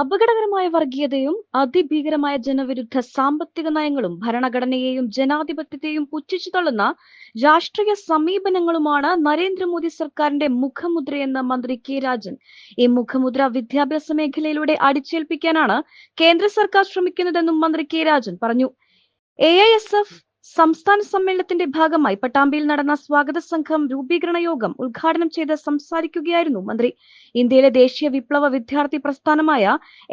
അപകടകരമായ വർഗീയതയും അതിഭീകരമായ ജനവിരുദ്ധ സാമ്പത്തിക നയങ്ങളും ഭരണഘടനയെയും ജനാധിപത്യത്തെയും പുച്ഛിച്ചു തള്ളുന്ന രാഷ്ട്രീയ സമീപനങ്ങളുമാണ് നരേന്ദ്രമോദി സർക്കാരിന്റെ മുഖമുദ്രയെന്ന് മന്ത്രി കെ രാജൻ. ഈ മുഖമുദ്ര വിദ്യാഭ്യാസ മേഖലയിലൂടെ അടിച്ചേൽപ്പിക്കാനാണ് കേന്ദ്ര സർക്കാർ ശ്രമിക്കുന്നതെന്നും മന്ത്രി കെ രാജൻ പറഞ്ഞു. എ ഐ എസ് എഫ് സംസ്ഥാന സമ്മേളനത്തിന്റെ ഭാഗമായി പട്ടാമ്പിയിൽ നടന്ന സ്വാഗത സംഘം രൂപീകരണ യോഗം ഉദ്ഘാടനം ചെയ്ത് സംസാരിക്കുകയായിരുന്നു മന്ത്രി. ഇന്ത്യയിലെ ദേശീയ വിപ്ലവ വിദ്യാർത്ഥി പ്രസ്ഥാനമായ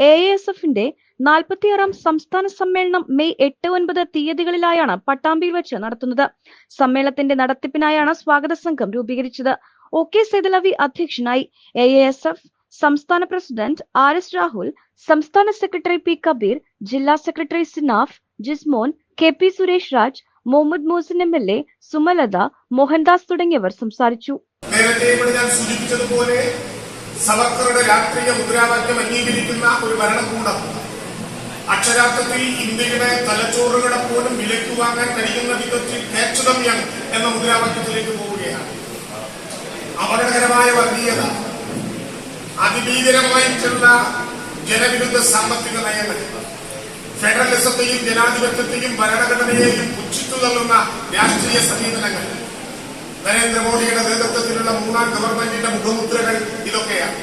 എ എസ് എഫിന്റെ നാൽപ്പത്തിയാറാം സംസ്ഥാന സമ്മേളനം മെയ് എട്ട് ഒൻപത് തീയതികളിലായാണ് പട്ടാമ്പിയിൽ വെച്ച് നടത്തുന്നത്. സമ്മേളനത്തിന്റെ നടത്തിപ്പിനായാണ് സ്വാഗത സംഘം രൂപീകരിച്ചത്. ഒ കെ സൈതലവി അധ്യക്ഷനായി എ എസ് എഫ് സംസ്ഥാന പ്രസിഡന്റ് ആർ എസ് രാഹുൽ സംസ്ഥാന സെക്രട്ടറി പി കബീർ ജില്ലാ secretary Sinaf Jismon K P Suresh Raj Muhammad Mohsin M L A Sumalatha Mohandas തുടങ്ങിയവർ സംസാരിച്ചു. നേരത്തെ സൂചിപ്പിച്ചതുപോലെ സവർക്കറുടെ രാഷ്ട്രീയ മുദ്രാവാക്യം അംഗീകരിക്കുന്ന ഒരു ഭരണകൂടം. അക്ഷരാർത്ഥത്തിൽ ഇന്ത്യയുടെ തലച്ചോറുകളെ പോലും വിലയ്ക്ക് വാങ്ങാൻ കഴിയുന്ന വിധത്തിൽ കേച്ചതം എന്ന മുദ്രാവാക്യത്തിലേക്ക് പോവുകയാണ്. അപകടകരമായ വർഗീയത അതിഭീകരമായിട്ടുള്ള ജനവിരുദ്ധ സാമ്പത്തിക നയങ്ങൾ ഫെഡറലിസത്തെയും ജനാധിപത്യത്തെയും ഭരണഘടനയെയും പുച്ഛിച്ചു തള്ളുന്ന രാഷ്ട്രീയ സമീപനങ്ങൾ. നരേന്ദ്രമോദിയുടെ നേതൃത്വത്തിലുള്ള മൂന്നാം ഗവൺമെന്റിന്റെ മുഖമുദ്രകൾ ഇതൊക്കെയാണ്.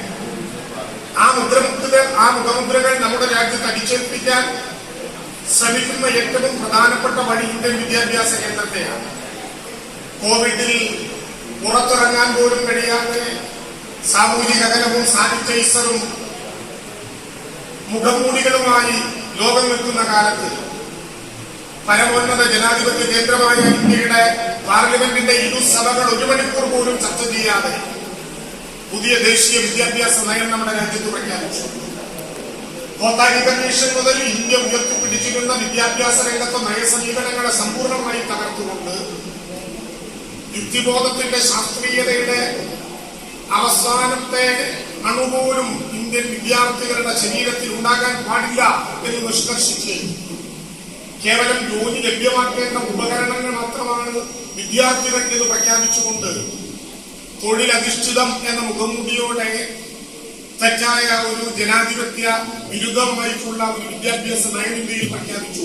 ആ മുദ്രമുദ്ര ആ മുഖമുദ്രകൾ നമ്മുടെ രാജ്യത്ത് അടിച്ചേൽപ്പിക്കാൻ ശ്രമിക്കുന്ന ഏറ്റവും പ്രധാനപ്പെട്ട വഴി ഇന്ത്യൻ വിദ്യാഭ്യാസ കേന്ദ്രത്തെയാണ്. കോവിഡിൽ പുറത്തിറങ്ങാൻ പോലും കഴിയാതെ സാമൂഹിക അകലവും സാനിറ്റൈസറും മുഖംമൂടികളുമായി ലോകം നിൽക്കുന്ന കാലത്ത് പരമോന്നത ജനാധിപത്യ കേന്ദ്രമായ ഇന്ത്യയുടെ പാർലമെന്റിന്റെ ഇരുസഭകൾ ഒരു മണിക്കൂർ പോലും ചർച്ച ചെയ്യാതെ പുതിയ ദേശീയ വിദ്യാഭ്യാസ നയം നമ്മുടെ രാജ്യത്ത് പ്രഖ്യാപിച്ചു കോത്താരി കമ്മീഷൻ മുതൽ ഇന്ത്യ ഉയർത്തിപ്പിടിച്ചിരുന്ന വിദ്യാഭ്യാസ രംഗത്തെ നയസമീപനങ്ങളെ സമ്പൂർണമായി തകർത്തുകൊണ്ട് യുക്തിബോധത്തിന്റെ ശാസ്ത്രീയതയുടെ അവസാനത്തെ അണുപോലും ഇന്ത്യൻ വിദ്യാർത്ഥികളുടെ ശരീരത്തിൽ ഉണ്ടാകാൻ പാടില്ല എന്ന് നിഷ്കർഷിച്ച് കേവലം ജോലി ലഭ്യമാക്കേണ്ട ഉപകരണങ്ങൾ മാത്രമാണ് വിദ്യാർത്ഥികൾക്ക് എന്ന് പ്രഖ്യാപിച്ചുകൊണ്ട് തൊഴിലധിഷ്ഠിതം എന്ന മുഖംമൂടിയോടെ തെറ്റായ ഒരു ജനാധിപത്യ വിരുദ്ധമായിട്ടുള്ള ഒരു വിദ്യാഭ്യാസ നയം ഇന്ത്യയിൽ പ്രഖ്യാപിച്ചു.